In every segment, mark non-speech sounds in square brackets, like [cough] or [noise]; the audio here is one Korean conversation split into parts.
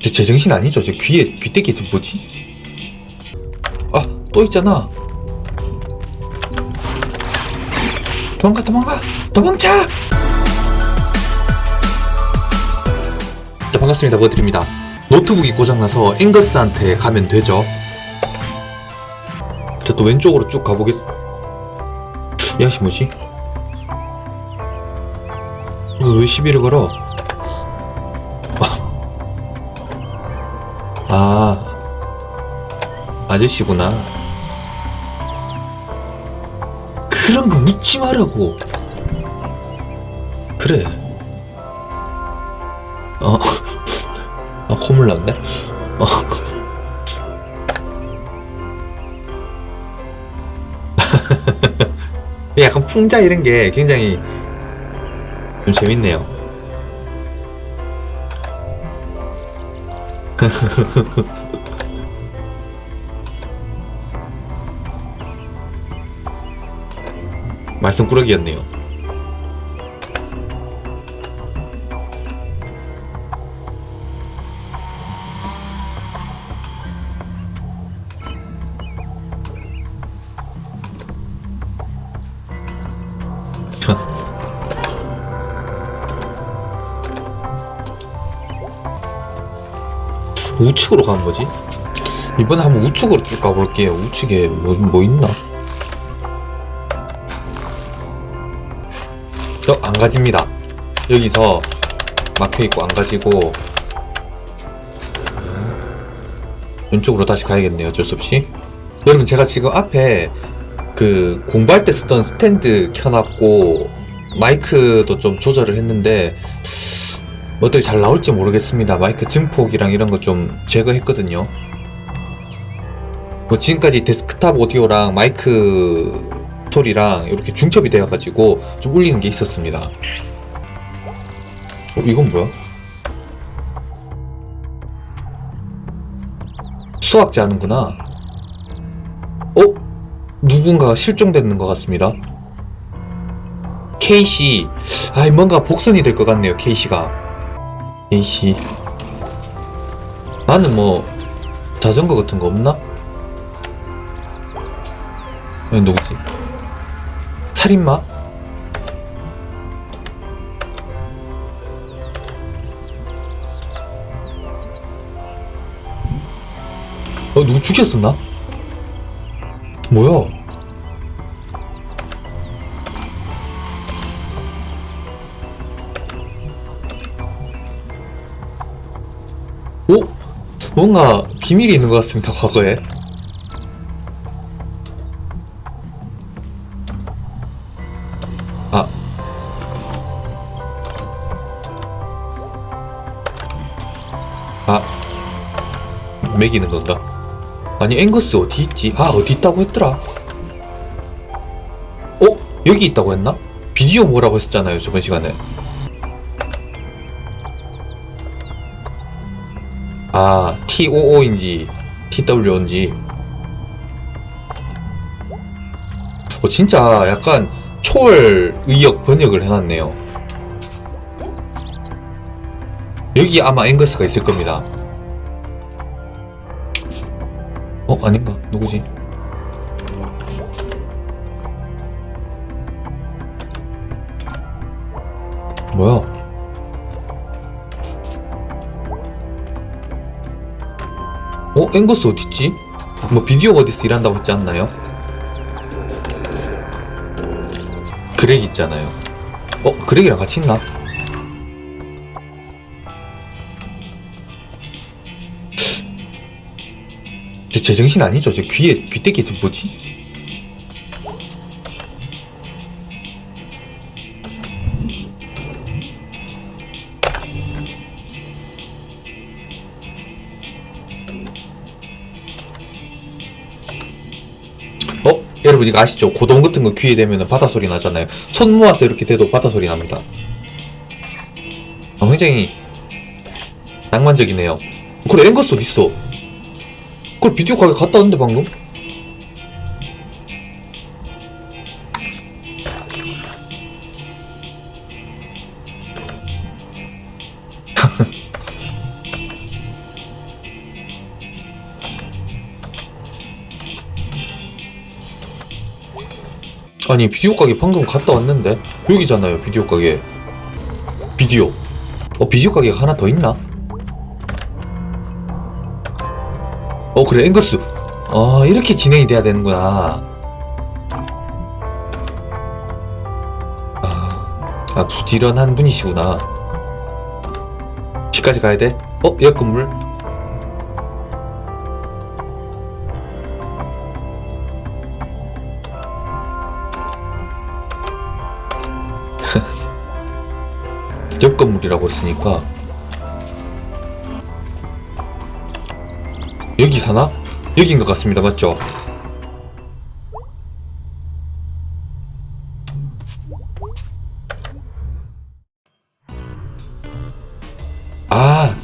제 제정신 아니죠? 제 귀에 귀때기 지금 뭐지? 아 또 있잖아. 도망가 도망가 도망쳐! 자 반갑습니다 버드립니다. 노트북이 고장나서 앵거스한테 가면 되죠. 자 또 왼쪽으로 쭉 가보겠. 이 아저씨 뭐지? 너왜 시비를 걸어? 아저씨구나. 그런 거 묻지 말라고. 그래. 어. 아, 콧물 났네? 어. [laughs] 약간 풍자 이런 게 굉장히 좀 재밌네요. [laughs] 말썽 꾸러기였네요. [laughs] 우측으로 가는 거지? 이번에 한번 우측으로 쭉 가볼게요. 우측에 뭐, 뭐 있나? 저 안 가집니다. 여기서 막혀 있고 안 가지고 왼쪽으로 다시 가야겠네요. 어쩔 수 없이. 여러분 제가 지금 앞에 그 공부할 때 쓰던 스탠드 켜놨고 마이크도 좀 조절을 했는데 어떻게 잘 나올지 모르겠습니다. 마이크 증폭이랑 이런 거 좀 제거했거든요. 뭐 지금까지 데스크탑 오디오랑 마이크 소리랑 이렇게 중첩이 되어가지고 좀 울리는 게 있었습니다. 어, 이건 뭐야? 수학자 하는구나. 어? 누군가 실종되는 것 같습니다. K씨. 아, 뭔가 복선이 될 것 같네요, K씨가. K씨. 나는 뭐, 자전거 같은 거 없나? 얘 누구지? 살인마? 어, 누구 죽였었나? 뭐야? 오? 뭔가 비밀이 있는 것 같습니다, 과거에. 아. 매기는 건가? 아니, 앵거스 어디 있지? 아, 어디 있다고 했더라? 어? 여기 있다고 했나? 비디오 뭐라고 했었잖아요, 저번 시간에. 아, TOO인지, TW인지. 어, 진짜 약간 초월 의역 번역을 해놨네요. 여기 아마 앵거스가 있을 겁니다. 누구지? 뭐야? 어? 앵거스 어딨지? 뭐 비디오 어디서 일한다고 했지 않나요? 그렉 있잖아요. 어? 그렉이랑 같이 있나? 제 제정신 아니죠? 제 귀에 귀때기 지금 뭐지? 어? 여러분 이거 아시죠? 고동 같은 거 귀에 대면 바다 소리 나잖아요. 손 모아서 이렇게 대도 바다 소리 납니다. 어, 굉장히 낭만적이네요. 그래 앵거스 어디 있어? 그걸 비디오 가게 갔다 왔는데 방금? [laughs] 아니 비디오 가게 방금 갔다 왔는데 여기잖아요 비디오 가게 비디오 어 비디오 가게가 하나 더 있나? 어 그래 앵거스 아 이렇게 진행이 돼야 되는구나 아, 아 부지런한 분이시구나 집까지 가야 돼? 어? 옆 건물? [laughs] 옆 건물이라고 했으니까 여기 사나? 여긴 것 같습니다 맞죠? 아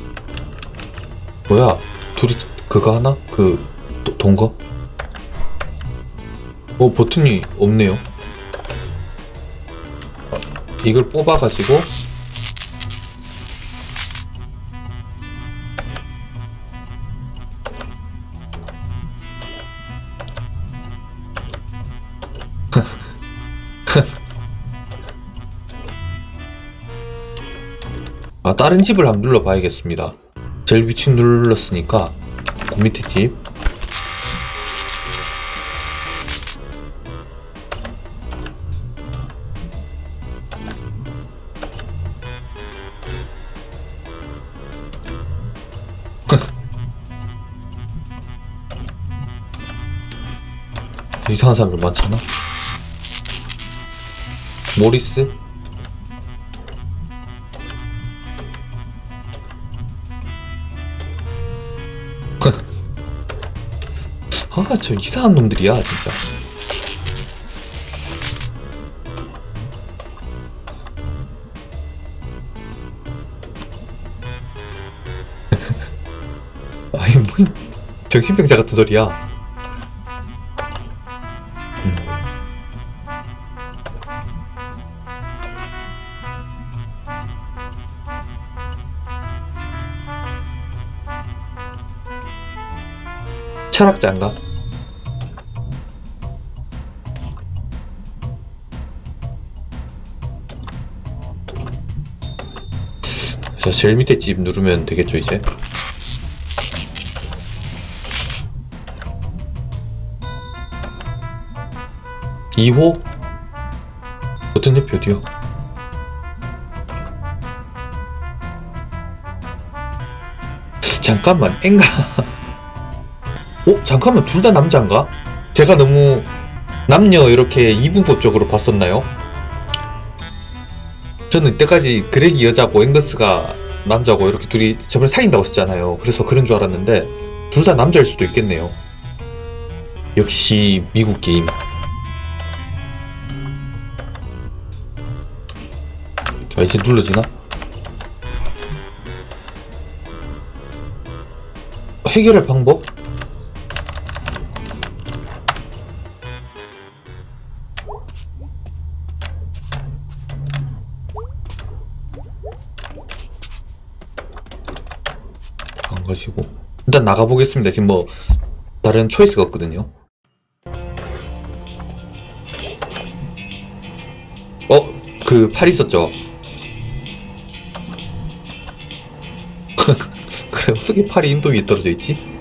뭐야 둘이 그거 하나? 그 도- 동거? 어 버튼이 없네요 아, 이걸 뽑아가지고 아 다른 집을 한번 눌러봐야겠습니다. 제일 위치 눌렀으니까 그 밑에 집. [laughs] 이상한 사람들 많잖아. 모리스? 아, 저 이상한 놈들이야, 진짜. [laughs] 아니, 뭔 정신병자 같은 소리야. 철학자인가? 자, 제일 밑에 집 누르면 되겠죠, 이제? 이호 버튼 옆이 어디요? 잠깐만, 엥가? [laughs] 어? 잠깐만, 둘 다 남자인가? 제가 너무 남녀 이렇게 이분법적으로 봤었나요? 저는 이때까지 그렉이 여자고 앵거스가 남자고 이렇게 둘이 저번에 사귄다고 했잖아요. 그래서 그런 줄 알았는데 둘 다 남자일 수도 있겠네요. 역시 미국 게임. 자 이제 눌러지나? 해결할 방법? 일단 나가보겠습니다. 지금 뭐 다른 초이스가 없거든요. 어? 그 팔 있었죠? [laughs] 그래 어떻게 팔이 인도 위에 떨어져 있지?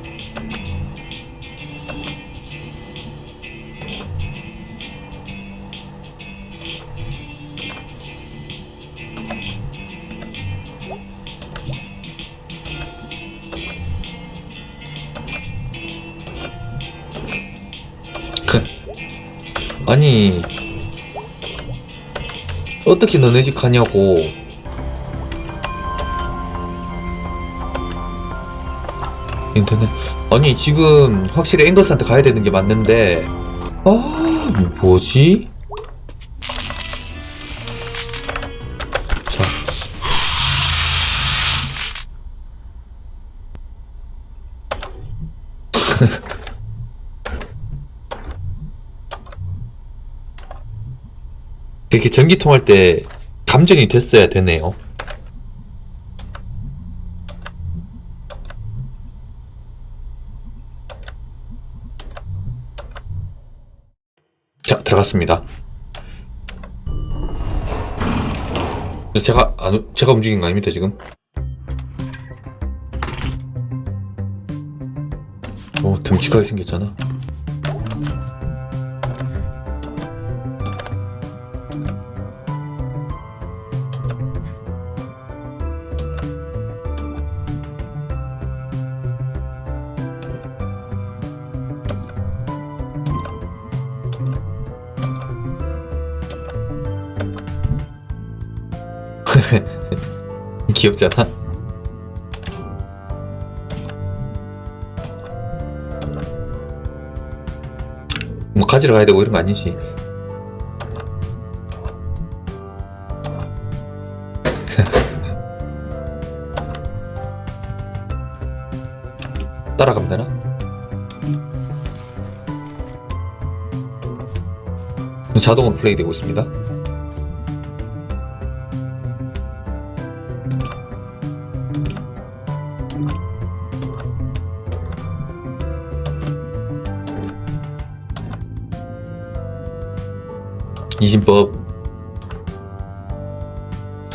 어떻게 너네 집 가냐고. 인터넷. 아니 지금 확실히 앵거스한테 가야 되는 게 맞는데. 아 뭐지? 이렇게 전기통 할 때 감정이 됐어야 되네요. 자, 들어갔습니다. 제가 아, 안, 제가 움직인 거 아닙니다 지금. 어 듬직하게 생겼잖아. 귀엽잖아 뭐 가지러 가야 되고 이런 거 아니지 [laughs] 따라가면 되나? 자동으로 플레이 되고 있습니다. 이진법.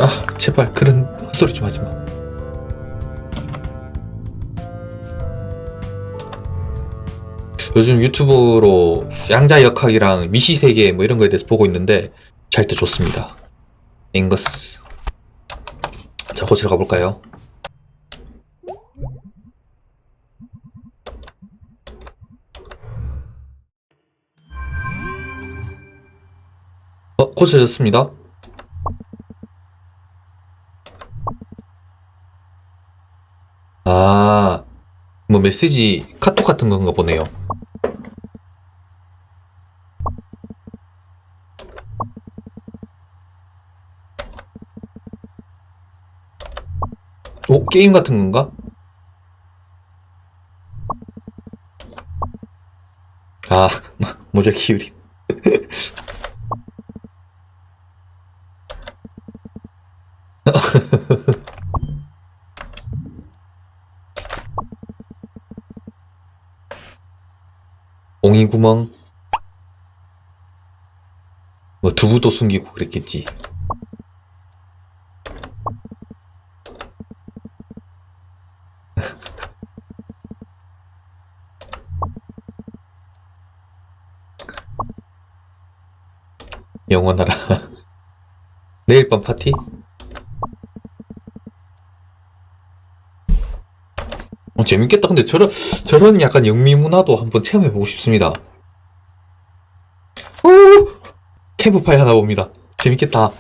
아, 제발 그런 헛소리 좀 하지 마. 요즘 유튜브로 양자 역학이랑 미시 세계 뭐 이런 거에 대해서 보고 있는데 잘 때 좋습니다. 앵거스. 자, 고치러 가볼까요? 어, 고쳐졌습니다. 아, 뭐 메시지 카톡 같은 건가 보네요. 오, 게임 같은 건가? 아, [laughs] 모자 기울임. 옹이구멍. 뭐 두부도 숨기고 그랬겠지. [laughs] 영원하라. [laughs] 내일 밤 파티? 재밌겠다. 근데 저런, 저런 약간 영미 문화도 한번 체험해보고 싶습니다. 오! 캠프파이 하나 봅니다. 재밌겠다.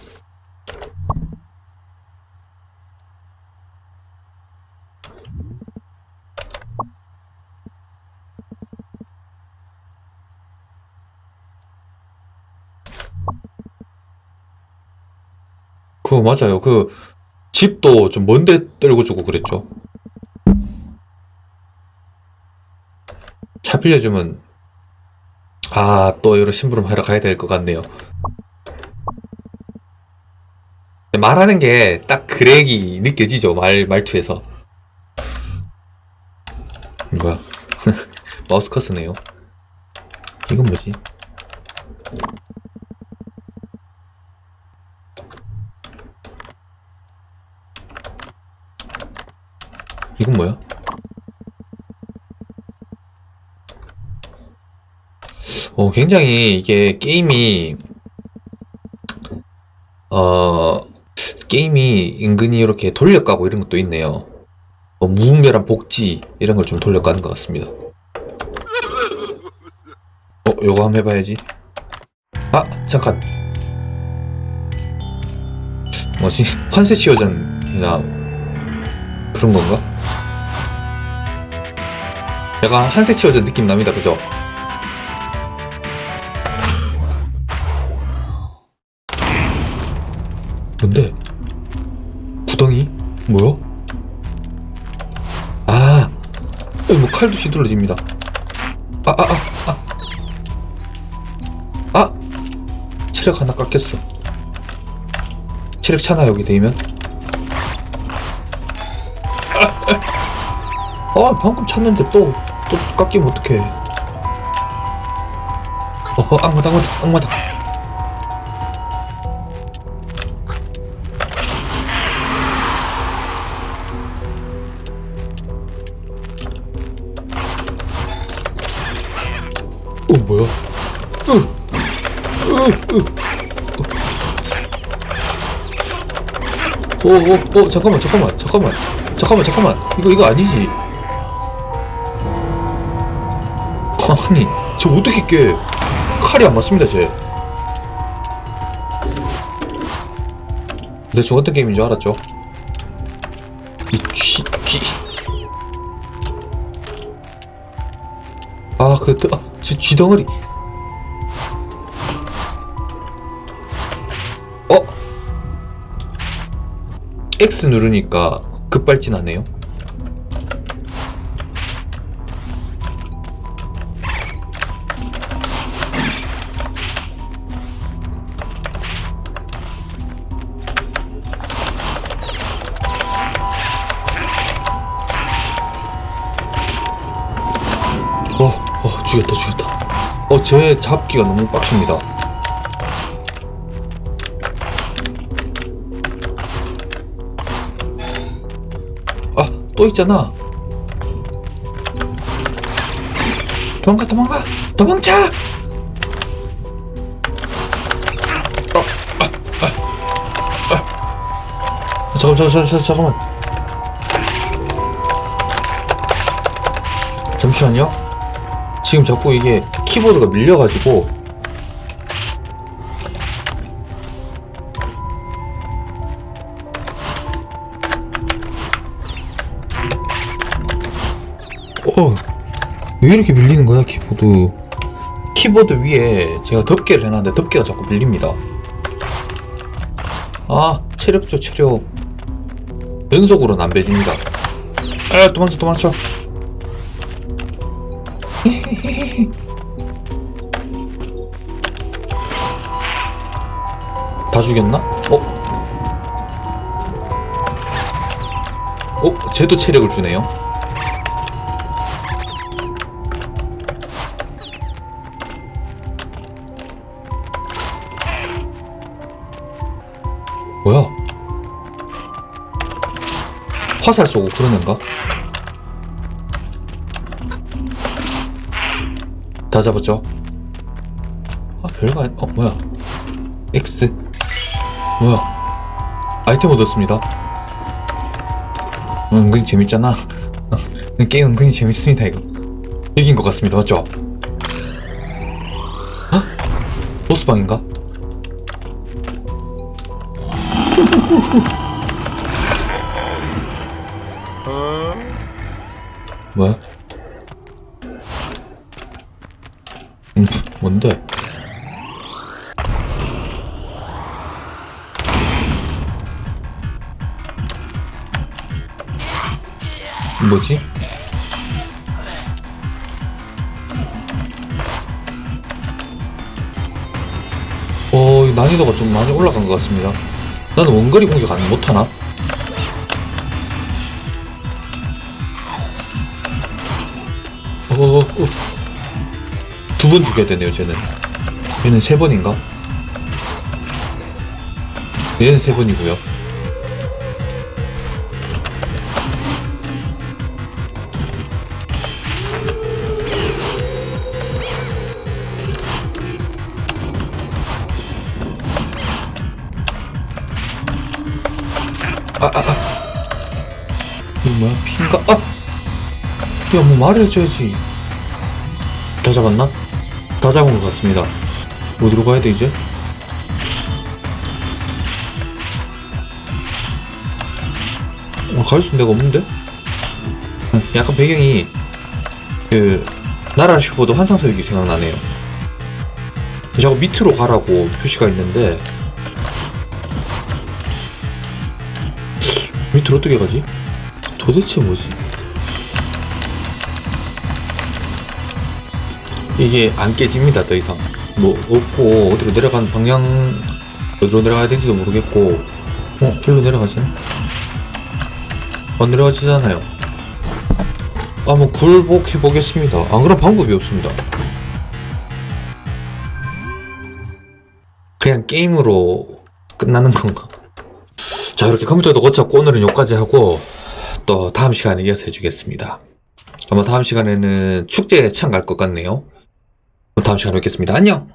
그거 맞아요. 그, 집도 좀 먼데 떨고 주고 그랬죠. 차 빌려주면 아 또 이런 심부름 하러 가야 될 것 같네요. 말하는 게 딱 그렉이 느껴지죠 말 말투에서. 뭐야? [laughs] 마우스 커스네요. 이건 뭐지? 이건 뭐야? 어, 굉장히 이게 게임이, 어, 게임이 은근히 이렇게 돌려가고 이런 것도 있네요. 어, 무분별한 복지, 이런 걸 좀 돌려가는 것 같습니다. 어, 요거 한번 해봐야지. 아, 잠깐. 뭐지? [laughs] 환세 치료전이나 그런 건가? 약간 한세 치료전 느낌 납니다, 그죠? 뭔데? 구덩이? 뭐야? 아, 어, 뭐 칼도 휘둘러집니다. 아, 아, 아, 아. 아! 체력 하나 깎였어. 체력 차나, 여기 대면? 아, 방금 찼는데 또, 또 깎이면 어떡해. 어, 악마다, 악마다, 악마다. 오, 오, 오, 잠깐만, 잠깐만, 잠깐만, 잠깐만, 잠깐만. 이거, 이거 아니지. 아니, 저 어떻게 깨? 칼이 안 맞습니다, 쟤. 대충 어떤 게임인 줄 알았죠? 이 쥐, 쥐. 아, 그, 뜨, 아, 쥐, 쥐덩어리. X 누르니까 급발진하네요. 어, 어, 죽였다, 죽였다. 어, 제 잡기가 너무 빡십니다. 또 있잖아. 도망가, 도망가, 도망쳐! 어, 아, 아, 아. 잠깐만, 잠깐만, 잠깐만, 잠깐만. 잠시만요. 지금 자꾸 이게 키보드가 밀려가지고 왜 이렇게 밀리는 거야, 키보드? 키보드 위에 제가 덮개를 해놨는데 덮개가 자꾸 밀립니다. 아, 체력죠, 체력. 연속으로는 안 배집니다. 아, 도망쳐, 도망쳐. [laughs] 다 죽였나? 어? 어? 쟤도 체력을 주네요. 화살 쏘고 그런 애인가? 다 잡았죠? 아 별거 아니.. 어 뭐야 X 뭐야 아이템 얻었습니다 어, 은근히 재밌잖아 [laughs] 게임 은근히 재밌습니다 이거 이긴 것 같습니다 맞죠? 어? 보스방인가? 뭐야? 음, 뭔데? 뭐지? 어, 이 난이도가 좀 많이 올라간 것 같습니다. 나는 원거리 공격 안 못하나? 어, 어, 어. 두번 죽여야 되네요, 쟤는. 얘는 세 번인가? 얘는 세 번이고요. 아, 아, 아. 이거 뭐야? 핀가? 아! 야, 뭐 말해줘야지. 다 잡았나? 다 잡은 것 같습니다. 어디로 가야 돼, 이제? 어, 갈수 있는 데가 없는데? 응, [laughs] 약간 배경이, 그, 나라 슈퍼도 환상서유기 생각나네요. 자꾸 밑으로 가라고 표시가 있는데, 밑으로 어떻게 가지? 도대체 뭐지? 이게 안 깨집니다 더 이상 뭐 없고 어디로 내려가는 방향 어디로 내려가야 될지도 모르겠고 어? 저기로 내려가지네? 안 내려가지잖아요 아뭐 굴복해 보겠습니다 안 그런 방법이 없습니다 그냥 게임으로 끝나는 건가? 자 이렇게 컴퓨터도 고쳤고 오늘은 여기까지 하고 또 다음 시간에 이어서 해주겠습니다 아마 다음 시간에는 축제에 참갈것 같네요 다음 시간에 뵙겠습니다. 안녕